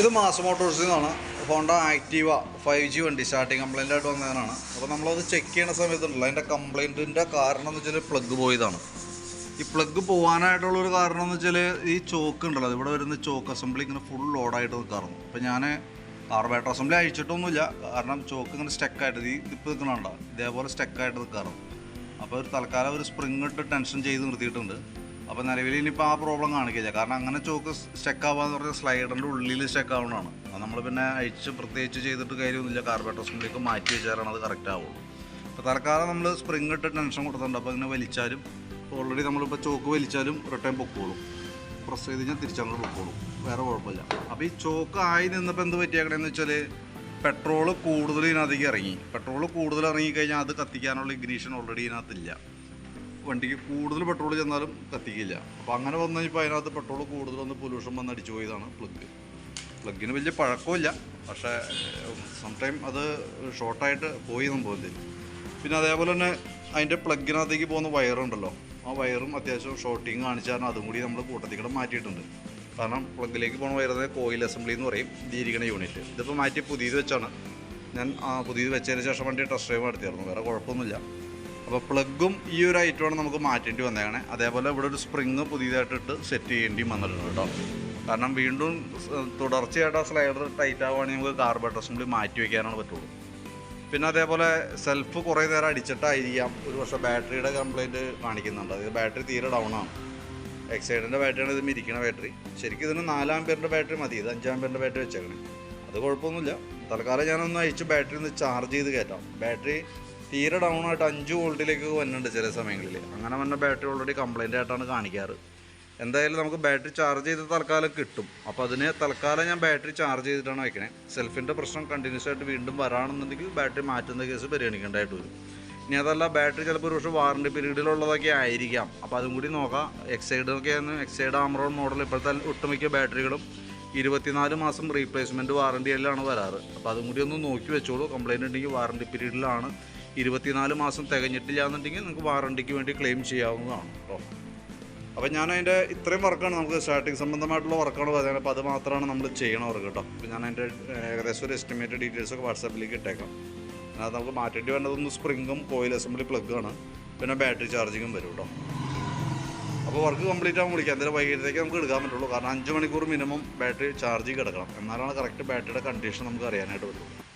ഇത് മാസ് മോട്ടോഴ്സിൽ നിന്നാണ് ഹോണ്ട ആക്റ്റീവ ഫൈവ് ജി വണ്ടി സ്റ്റാർട്ടിങ് കംപ്ലൈന്റ് ആയിട്ട് വന്നതിനാണ്. അപ്പോൾ നമ്മളത് ചെക്ക് ചെയ്യുന്ന സമയത്തുണ്ടല്ലോ അതിന്റെ കംപ്ലൈന്റിന്റെ കാരണം എന്ന് വെച്ചാൽ പ്ലഗ് പോയതാണ്. ഈ പ്ലഗ് പോകാനായിട്ടുള്ള ഒരു കാരണം എന്ന് വെച്ചാൽ ഈ ചോക്ക് ഉണ്ടല്ലോ ഇവിടെ വരുന്ന ചോക്ക് അസംബ്ലി ഇങ്ങനെ ഫുൾ ലോഡായിട്ട് നിൽക്കാറുണ്ട് അപ്പോൾ ഞാൻ കാർബേറ്റർ അസംബ്ലി അഴിച്ചിട്ടൊന്നുമില്ല കാരണം ചോക്ക് ഇങ്ങനെ സ്റ്റക്കായിട്ട് ഈ ഇപ്പോൾ നിൽക്കണുണ്ടോ ഇതേപോലെ സ്റ്റക്കായിട്ട് നിൽക്കാറുണ്ട് അപ്പോൾ ഒരു തൽക്കാലം ഒരു സ്പ്രിങ് ഇട്ട് ടെൻഷൻ ചെയ്ത് നിർത്തിയിട്ടുണ്ട്. അപ്പോൾ നിലവിൽ ഇനിയിപ്പോൾ ആ പ്രോബ്ലം കാണിക്കില്ല. കാരണം അങ്ങനെ ചോക്ക് സ്റ്റെക്ക് ആവാന്ന് പറഞ്ഞാൽ സ്ലൈഡറിന്റെ ഉള്ളിൽ സ്റ്റെക്ക് ആവുന്നതാണ് അത് നമ്മൾ പിന്നെ അഴിച്ച് പ്രത്യേകിച്ച് ചെയ്തിട്ട് കാര്യമൊന്നുമില്ല. കാർബേറ്റർ അസംബ്ലിക്ക് മാറ്റി വെച്ചാലാണ് അത് കറക്റ്റ് ആവുള്ളൂ. അപ്പോൾ തൽക്കാലം നമ്മൾ സ്പ്രിങ് ഇട്ട് ടെൻഷൻ കൊടുത്തിട്ടുണ്ട് അപ്പോൾ ഇങ്ങനെ വലിച്ചാലും ഓൾറെഡി നമ്മളിപ്പോൾ ചോക്ക് വലിച്ചാലും റിട്ടേൺ പൊക്കോളും. പ്രസ് ചെയ്ത് കഴിഞ്ഞാൽ തിരിച്ചങ്ങോട്ട് പൊക്കോളും. വേറെ കുഴപ്പമില്ല. അപ്പോൾ ഈ ചോക്ക് ആയി നിന്നപ്പോൾ എന്ത് പറ്റിയേക്കണേന്ന് വെച്ചാൽ പെട്രോൾ കൂടുതൽ ഇതിനകത്തേക്ക് ഇറങ്ങി. പെട്രോൾ കൂടുതൽ ഇറങ്ങിക്കഴിഞ്ഞാൽ അത് കത്തിക്കാനുള്ള ഇഗ്നീഷൻ ഓൾറെഡി ഇതിനകത്തില്ല. വണ്ടിക്ക് കൂടുതൽ പെട്രോൾ ചെന്നാലും കത്തിക്കില്ല. അപ്പോൾ അങ്ങനെ വന്നു കഴിഞ്ഞപ്പോൾ അതിനകത്ത് പെട്രോൾ കൂടുതൽ വന്ന് പൊല്യൂഷൻ വന്ന് അടിച്ചു പോയതാണ് പ്ലഗ്. പ്ലഗിന് വലിയ പഴക്കമില്ല. പക്ഷേ സംടൈം അത് ഷോർട്ടായിട്ട് പോയി സംഭവത്തിൽ പിന്നെ അതേപോലെ തന്നെ അതിന്റെ പ്ലഗിനകത്തേക്ക് പോകുന്ന വയറുണ്ടല്ലോ. ആ വയറും അത്യാവശ്യം ഷോർട്ടിങ് കാണിച്ചാൽ അതും കൂടി നമ്മൾ കൂട്ടത്തിൽ കൂടെ മാറ്റിയിട്ടുണ്ട്. കാരണം പ്ലഗിലേക്ക് പോകുന്ന വയറുന്നത് കോയിൽ അസംബ്ലി എന്ന് പറയും. ഇതിരിക്കുന്ന യൂണിറ്റ്. ഇതിപ്പോൾ മാറ്റി പുതിയത് വെച്ചാണ്. ഞാൻ പുതിയത് വെച്ചതിന് ശേഷം വണ്ടി ടെസ്റ്റ് ഡ്രൈവ് നടത്തിയായിരുന്നു. വേറെ കുഴപ്പമൊന്നുമില്ല. അപ്പോൾ പ്ലഗും ഈ ഒരു ഐറ്റമാണ് നമുക്ക് മാറ്റേണ്ടി വന്നേക്കണേ അതേപോലെ ഇവിടെ ഒരു സ്പ്രിങ് പുതിയതായിട്ടിട്ട് സെറ്റ് ചെയ്യേണ്ടി വന്നിട്ടുണ്ട് കേട്ടോ. കാരണം വീണ്ടും തുടർച്ചയായിട്ട് ആ സ്ലൈഡർ ടൈറ്റ് ആവുകയാണെങ്കിൽ നമുക്ക് കാർബേറ്റർ അസംബ്ലി മാറ്റി വയ്ക്കാനാണ് പറ്റുള്ളൂ. പിന്നെ അതേപോലെ സെൽഫ് കുറേ നേരം അടിച്ചിട്ടായിരിക്കാം. ഒരു പക്ഷേ ബാറ്ററിയുടെ കംപ്ലൈന്റ് കാണിക്കുന്നുണ്ട്. അതായത് ബാറ്ററി തീരെ ഡൗൺ ആണ്. എക്സൈഡിന്റെ ബാറ്ററിയാണ് ഇതിന് ഇരിക്കുന്ന ബാറ്ററി ശരിക്കും ഇതിന് നാലാം പേരുടെ ബാറ്ററി മതി. ഇത് അഞ്ചാം പേരുടെ ബാറ്ററി വെച്ചേക്കണേ. അത് കുഴപ്പമൊന്നുമില്ല. തൽക്കാലം ഞാനൊന്ന് അയച്ച് ബാറ്ററി ഒന്ന് ചാർജ് ചെയ്ത് കയറ്റാം. ബാറ്ററി തീരെ ഡൗൺ ആയിട്ട് അഞ്ച് വോൾട്ടിലേക്ക് വന്നിട്ടുണ്ട് ചില സമയങ്ങളിൽ അങ്ങനെ വന്ന ബാറ്ററി ഓൾറെഡി കംപ്ലൈന്റ് ആയിട്ടാണ് കാണിക്കാറ്. എന്തായാലും നമുക്ക് ബാറ്ററി ചാർജ് ചെയ്ത് തൽക്കാലം കിട്ടും. അപ്പോൾ അതിന് തൽക്കാലം ഞാൻ ബാറ്ററി ചാർജ് ചെയ്തിട്ടാണ് വയ്ക്കണേ. സെൽഫിന്റെ പ്രശ്നം കണ്ടിന്യൂസ് ആയിട്ട് വീണ്ടും വരാണെന്നുണ്ടെങ്കിൽ ബാറ്ററി മാറ്റുന്ന കേസ് പരിഗണിക്കേണ്ടതായിട്ട് വരും. ഇനി അതല്ല ബാറ്ററി ചിലപ്പോൾ ഒരു പക്ഷേ വാറണ്ടി പീരീഡിലുള്ളതൊക്കെ ആയിരിക്കാം. അപ്പോൾ അതും കൂടി നോക്കാം. എക്സൈഡൊക്കെ ആണ് എക്സൈഡ് ആമറോൺ മോഡൽ ഇപ്പോഴത്തെ ഒട്ടുമിക്ക ബാറ്ററികളും ഇരുപത്തിനാല് മാസം റീപ്ലേസ്മെന്റ് വാറണ്ടിയിലാണ് വരാറ്. അപ്പോൾ അതും കൂടി ഒന്ന് നോക്കി വെച്ചോളൂ. കംപ്ലൈന്റ് ഉണ്ടെങ്കിൽ വാറണ്ടി പീരീഡിലാണ് ഇരുപത്തിനാല് മാസം തികഞ്ഞിട്ടില്ല എന്നുണ്ടെങ്കിൽ നിങ്ങൾക്ക് വാറണ്ടിക്ക് വേണ്ടി ക്ലെയിം ചെയ്യാവുന്നതാണ് കേട്ടോ. അപ്പോൾ ഞാൻ അതിന്റെ ഇത്രയും വർക്കാണ് നമുക്ക് സ്റ്റാർട്ടിങ് സംബന്ധമായിട്ടുള്ള വർക്കാണ് പറയുന്നത്. അപ്പോൾ അത് മാത്രമാണ് നമ്മൾ ചെയ്യണ വർക്ക് കേട്ടോ. അപ്പോൾ ഞാൻ അതിന്റെ ഏകദേശം ഒരു എസ്റ്റിമേറ്റഡ് ഡീറ്റെയിൽസ് ഒക്കെ വാട്സാപ്പിലേക്ക് ഇട്ടേക്കാം. അത് നമുക്ക് മാറ്റേണ്ടി വേണ്ടതൊന്ന് സ്പ്രിങ്ങും കോയിൽ അസംബ്ലി പ്ലഗാണ് പിന്നെ ബാറ്ററി ചാർജിങ്ങും വരും കേട്ടോ. അപ്പോൾ വർക്ക് കംപ്ലീറ്റ് ആകുമ്പോൾ വിളിക്കാം. എന്തായാലും വൈകിട്ടത്തേക്ക് നമുക്ക് എടുക്കാൻ പറ്റുള്ളൂ. കാരണം അഞ്ച് മണിക്കൂർ മിനിമം ബാറ്ററി ചാർജ് കിടക്കണം. എന്നാലാണ് കറക്റ്റ് ബാറ്ററിയുടെ കണ്ടീഷൻ നമുക്ക് അറിയാനായിട്ട് പറ്റുള്ളൂ.